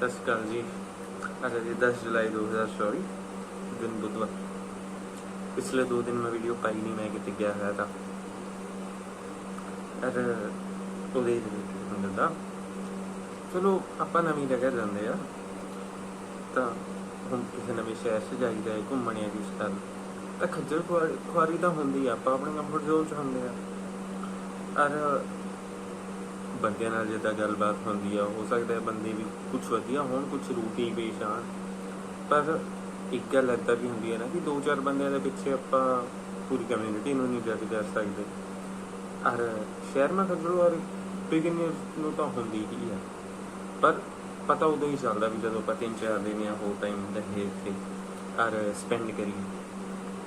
ਸਤਿ ਸ਼੍ਰੀ ਅਕਾਲ ਜੀ। ਅੱਜ ਜੀ 10 ਜੁਲਾਈ 2024 ਦਿਨ ਬੁੱਧਵਾਰ। ਪਿਛਲੇ 2 ਦਿਨ ਮੈਂ ਵੀਡੀਓ ਪਾਈ ਨਹੀਂ ਮੈਂ ਕਿਤੇ ਗਿਆ ਹੋਇਆ ਤਾਂ। ਅਰ ਉਹਦੇ ਰਿਲੇਟਡ ਹੁੰਦਾ ਚਲੋ, ਆਪਾਂ ਨਵੀਂ ਜਗ੍ਹਾ ਜਾਂਦੇ ਆ। ਤਾਂ ਹੁਣ ਕਿਸੇ ਨਵੇਂ ਸ਼ਹਿਰ 'ਚ ਜਾਈਦਾ ਹੈ, ਘੁੰਮਣ ਜਾਂ ਕਿਸ ਤਰ੍ਹਾਂ। ਤਾਂ ਖੱਜਲ ਖੁਆਰੀ ਖੁਆਰੀ ਤਾਂ ਹੁੰਦੀ ਆ, ਆਪਾਂ ਆਪਣੇ ਕੰਫਰਟ ਜ਼ੋਨ 'ਚ ਹੁੰਦੇ ਆ। ਅਰ ਬੰਦਿਆਂ ਨਾਲ ਜਿੱਦਾਂ ਗੱਲਬਾਤ ਹੁੰਦੀ ਆ, ਹੋ ਸਕਦਾ ਹੈ ਬੰਦੇ ਵੀ ਕੁਝ ਵਧੀਆ ਹੋਣ ਕੁਝ ਰੂਟੀ ਪੇਸ਼ ਆਣ ਪਰ ਇੱਕ ਗੱਲ ਏਦਾਂ ਵੀ ਹੁੰਦੀ ਹੈ ਨਾ ਕਿ ਦੋ ਚਾਰ ਬੰਦਿਆਂ ਦੇ ਪਿੱਛੇ ਆਪਾਂ ਪੂਰੀ ਕਮਿਊਨਿਟੀ ਨੂੰ ਨਹੀਂ ਜੱਜ ਕਰ ਸਕਦੇ। ਔਰ ਸ਼ਹਿਰ ਮੈਂ ਖੱਜਲ ਔਰ ਬਿਗਨਰਸ ਨੂੰ ਤਾਂ ਹੁੰਦੀ ਹੀ ਹੈ ਪਰ ਪਤਾ ਉਦੋਂ ਹੀ ਚੱਲਦਾ ਵੀ ਜਦੋਂ ਆਪਾਂ ਤਿੰਨ ਚਾਰ ਦਿਨ ਜਾਂ ਹੋਰ ਟਾਈਮ ਰਹੇ ਇੱਥੇ, ਔਰ ਸਪੈਂਡ ਕਰੀਏ।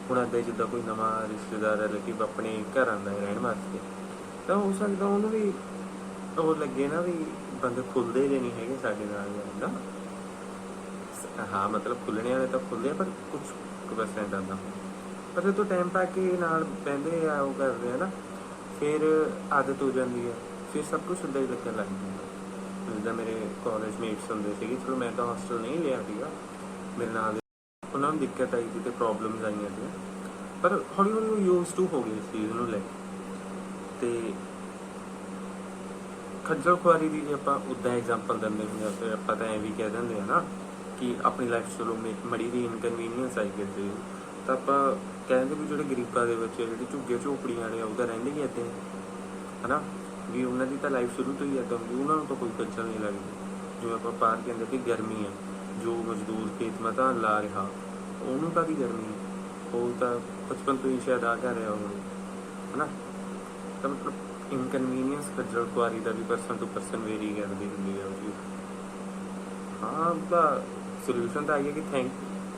ਹੁਣ ਅੱਦੇ ਜਿੱਦਾਂ ਕੋਈ ਨਵਾਂ ਰਿਸ਼ਤੇਦਾਰ ਰਿਲੇਟਿਵ ਆਪਣੇ ਘਰ ਆਉਂਦਾ ਰਹਿਣ ਵਾਸਤੇ, ਤਾਂ ਹੋ ਸਕਦਾ ਉਹਨੂੰ ਵੀ ਉਹ ਲੱਗੇ ਨਾ ਵੀ ਬੰਦੇ ਖੁੱਲਦੇ ਜੇ ਨਹੀਂ ਹੈਗੇ ਸਾਡੇ ਨਾਲ ਜਾਂਦਾ ਹਾਂ, ਮਤਲਬ ਖੁੱਲਣੇ ਵਾਲੇ ਤਾਂ ਖੁੱਲਦੇ ਆ, ਪਰ ਕੁਝ ਕੁ ਪਰਸੈਂਟ ਆਉਂਦਾ ਪਰ ਜਦੋਂ ਟਾਈਮ ਪਾ ਕੇ ਨਾਲ ਬਹਿੰਦੇ ਆ, ਉਹ ਕਰਦੇ ਆ ਨਾ, ਫਿਰ ਆਦਤ ਹੋ ਜਾਂਦੀ ਹੈ ਫਿਰ ਸਭ ਕੁਝ ਉਦਾਂ ਹੀ ਲੱਗਣ ਲੱਗ ਜਾਂਦਾ। ਜਿੱਦਾਂ ਮੇਰੇ ਕਾਲਜ ਮੇਟਸ ਹੁੰਦੇ ਸੀਗੇ, ਚਲੋ ਮੈਂ ਤਾਂ ਹੌਸਟਲ ਨਹੀਂ ਲਿਆ ਸੀਗਾ। ਮੇਰੇ ਨਾਲ ਉਹਨਾਂ ਨੂੰ ਦਿੱਕਤ ਆਈ ਸੀ ਤੇ ਪ੍ਰੋਬਲਮਸ ਆਈਆਂ ਸੀ ਪਰ ਹੌਲੀ ਹੌਲੀ ਯੂਜ਼ ਟੂ ਹੋ ਗਏ ਇਸ ਚੀਜ਼ ਨੂੰ ਲੈ ਕੇ। ਤੇ ਖੱਜਲ ਖੁਆਰੀ ਦੀ ਜੇ ਆਪਾਂ ਉਦਾਂ ਐਗਜ਼ਾਮਪਲ ਦਿੰਦੇ ਹੁੰਦੇ ਆ ਫਿਰ ਆਪਾਂ ਤਾਂ ਐਂ ਵੀ ਕਹਿ ਦਿੰਦੇ ਆ ਨਾ ਕਿ ਆਪਣੀ ਲਾਈਫ ਚਲੋ ਮੇ- ਮੜੀ ਦੀ ਇਨਕਨਵੀਨੀਅੰਸ ਆਈ ਕਿਸੇ ਤਾਂ ਆਪਾਂ ਕਹਿੰਦੇ ਵੀ ਜਿਹੜੇ ਗਰੀਬਾਂ ਦੇ ਬੱਚੇ ਜਿਹੜੇ ਝੁੱਗੇ ਝੋਪੜੀਆਂ ਵਾਲੇ ਆ ਉਹ ਤਾਂ ਰਹਿੰਦੇ ਹੀ ਏਦਾਂ ਹੀ, ਹਨਾ? ਵੀ ਉਹਨਾਂ ਦੀ ਤਾਂ ਲਾਈਫ ਸ਼ੁਰੂ ਤੋਂ ਹੀ ਏਦਾਂ ਹੁੰਦੀ ਉਹਨਾਂ ਨੂੰ ਤਾਂ ਕੋਈ ਖੱਜਲ ਨਹੀਂ ਲੱਗਦੀ। ਜਿਵੇਂ ਆਪਾਂ ਪਾਰ ਕਹਿੰਦੇ ਕਿ ਗਰਮੀ ਆ ਜੋ ਮਜ਼ਦੂਰ ਖੇਤ ਮਾ ਲਾ ਰਿਹਾ ਉਹਨੂੰ ਤਾਂ ਵੀ ਗਰਮੀ ਉਹ ਤਾਂ ਬਚਪਨ ਤੋਂ ਹੀ ਸ਼ਾਇਦ ਆ ਕਰ ਰਿਹਾ ਹੋਵੇ ਹਨਾ? ਤਾਂ ਮਤਲਬ ਇਨਕਨਵੀਨੀਅੰਸ ਖੱਜਲ ਖੁਆਰੀ ਦਾ ਵੀ ਪਰਸਨ ਟੂ ਪਰਸਨ ਵੇਰੀ ਕਰਦੀ ਹੁੰਦੀ ਹੈ ਉਹ ਚੀਜ਼ ਹਾਂ ਦਾ ਸੋਲੂਸ਼ਨ ਤਾਂ ਆਈ ਹੈ ਕਿ ਥੈਂਕ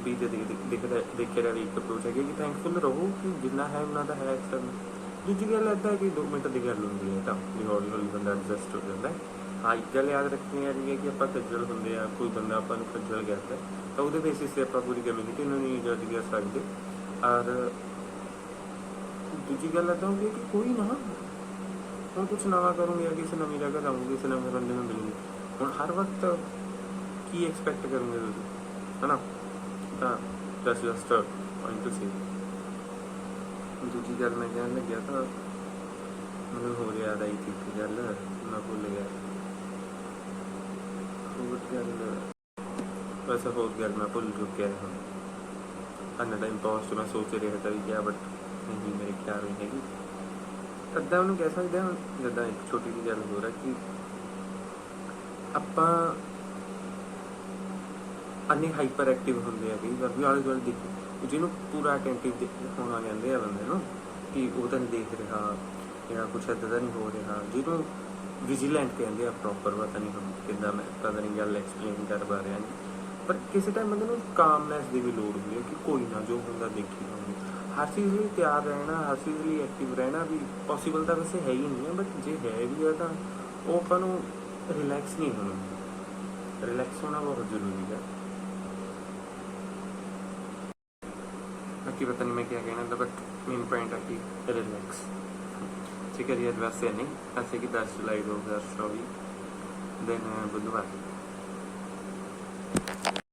ਵੀ ਦੇ ਦੇਖਦਾ ਦੇਖੇ ਰਿਹਾ ਇੱਕ ਅਪਰੋਚ ਹੈ ਕਿ ਥੈਂਕਫੁਲ ਰਹੋ ਕਿ ਜਿੰਨਾ ਹੈ ਉਹਨਾਂ ਦਾ ਹੈ ਐਕਸਟਰਨ ਦੂਜੀ ਗੱਲ ਏਦਾਂ ਹੈ ਕਿ 2 ਮਿੰਟ ਦੀ ਗੱਲ ਹੁੰਦੀ ਹੈ ਤਾਂ ਵੀ ਹੌਲੀ ਹੌਲੀ ਬੰਦਾ ਐਡਜਸਟ ਹੋ ਜਾਂਦਾ ਹੈ। ਹਾਂ, ਇੱਕ ਗੱਲ ਯਾਦ ਰੱਖਣੀ ਹੈ ਜੀ ਕਿ ਆਪਾਂ ਖੱਜਲ ਹੁੰਦੇ ਆ ਕੋਈ ਬੰਦਾ ਆਪਾਂ ਨੂੰ ਖੱਜਲ ਕਰਦਾ ਤਾਂ ਉਹਦੇ ਬੇਸਿਸ ਤੇ ਆਪਾਂ ਪੂਰੀ ਕਮਿਊਨਿਟੀ ਨੂੰ ਨਹੀਂ ਜੱਜ ਕਰ ਸਕਦੇ। ਔਰ ਦੂਜੀ ਗੱਲ ਏਦਾਂ ਹੁੰਦੀ ਹੈ ਕਿ ਕੋਈ ਨਾ ਹੁਣ ਕੁਝ ਨਵਾਂ ਕਰੂੰਗੇ ਜਾਂ ਕਿਸੇ ਨਵੀਂ ਜਗ੍ਹਾ ਜਾਊਂਗੇ, ਕਿਸੇ ਨਵੇਂ ਬੰਦੇ ਨੂੰ ਮਿਲੂੰਗੇ। ਹੁਣ ਹਰ ਵਕਤ ਕੀ ਐਕਸਪੈਕਟ ਕਰੋਗੇ ਤੁਸੀਂ? ਹਨਾ? ਤਾਂ that's just point to say ਦੂਜੀ ਗੱਲ ਮੈਂ ਕਹਿਣ ਲੱਗਿਆ ਤਾਂ ਮੈਨੂੰ ਹੋਰ ਯਾਦ ਆਈ ਸੀ ਇੱਕ ਗੱਲ, ਮੈਂ ਭੁੱਲ ਗਿਆ। ਹੋਰ ਗੱਲ ਵੈਸੇ ਹੋਰ ਗੱਲ ਮੈਂ ਭੁੱਲ ਚੁੱਕਿਆ ਹਾਂ ਅੰਨਾ ਟਾਈਮ ਪਹੁੰਚ ਮੈਂ ਸੋਚ ਰਿਹਾ ਤਾਂ ਵੀ ਕਿਆ ਬਟ ਨਹੀਂ, ਮੇਰੇ ਖਿਆਲ ਨਹੀਂ ਹੈਗੀ। ਅੱਧਾ ਉਹਨੂੰ ਕਹਿ ਸਕਦੇ ਹਾਂ, ਜਿੱਦਾਂ ਇੱਕ ਛੋਟੀ ਜਿਹੀ ਗੱਲ ਹੋਰ ਰਹੀ ਕਿ ਆਪਾਂ ਅੰਨੇ ਹਾਈਪਰ ਐਕਟਿਵ ਹੁੰਦੇ ਆ ਕਈ ਵਾਰ ਵੀ, ਆਲੇ ਦੁਆਲੇ ਦੇਖ ਜਿਹਨੂੰ ਪੂਰਾ ਅਟੈਂਟਿਵ ਹੋਣਾ ਕਹਿੰਦੇ ਆ ਬੰਦੇ ਨੂੰ, ਕਿ ਉਹ ਤਾਂ ਨਹੀਂ ਦੇਖ ਰਿਹਾ, ਜਾਂ ਕੁਛ ਏਦਾਂ ਦਾ ਨਹੀਂ ਹੋ ਰਿਹਾ, ਜਿਹਨੂੰ ਵਿਜੀਲੈਂਟ ਕਹਿੰਦੇ ਆ ਪ੍ਰੋਪਰ ਪਤਾ ਨਹੀਂ ਹੁਣ ਕਿੱਦਾਂ ਮੈਂ, ਪਤਾ ਨਹੀਂ ਗੱਲ ਐਕਸਪਲੇਨ ਕਰ ਪਾ ਰਿਹਾ। ਨਹੀਂ ਪਰ ਕਿਸੇ ਟਾਈਮ ਬੰਦੇ ਨੂੰ ਕਾਮਨੈਸ ਦੀ ਵੀ ਲੋੜ ਹੁੰਦੀ ਹੈ ਕਿ ਕੋਈ ਨਾ ਜੋ ਹੁੰਦਾ ਦੇਖੀ ਹੋਵੇ ਹਰ ਚੀਜ਼ ਲਈ ਤਿਆਰ ਰਹਿਣਾ ਹਰ ਚੀਜ਼ ਲਈ ਐਕਟਿਵ ਰਹਿਣਾ ਵੀ ਪੋਸੀਬਲ ਤਾਂ ਵੈਸੇ ਹੈ ਹੀ ਨਹੀਂ ਹੈ ਬਟ ਜੇ ਹੈ ਵੀ ਹੈ ਤਾਂ ਉਹ ਆਪਾਂ ਨੂੰ ਰਿਲੈਕਸ ਨਹੀਂ ਹੋਣਾ। ਰਿਲੈਕਸ ਹੋਣਾ ਬਹੁਤ ਜ਼ਰੂਰੀ ਹੈ। ਬਾਕੀ ਪਤਾ ਨਹੀਂ ਮੈਂ ਕੀ ਕਹਿਣਾ ਤਾਂ ਬਟ ਮੇਨ ਪੁਆਇੰਟ ਹੈ ਕਿ ਰਿਲੈਕਸ ਠੀਕ ਹੈ ਜੀ, ਅੱਜ ਵੈਸੇ ਨਹੀਂ। ਅਸੀਂ ਕਿ 10 ਜੁਲਾਈ 2024 ਦਿਨ ਬੁੱਧਵਾਰ।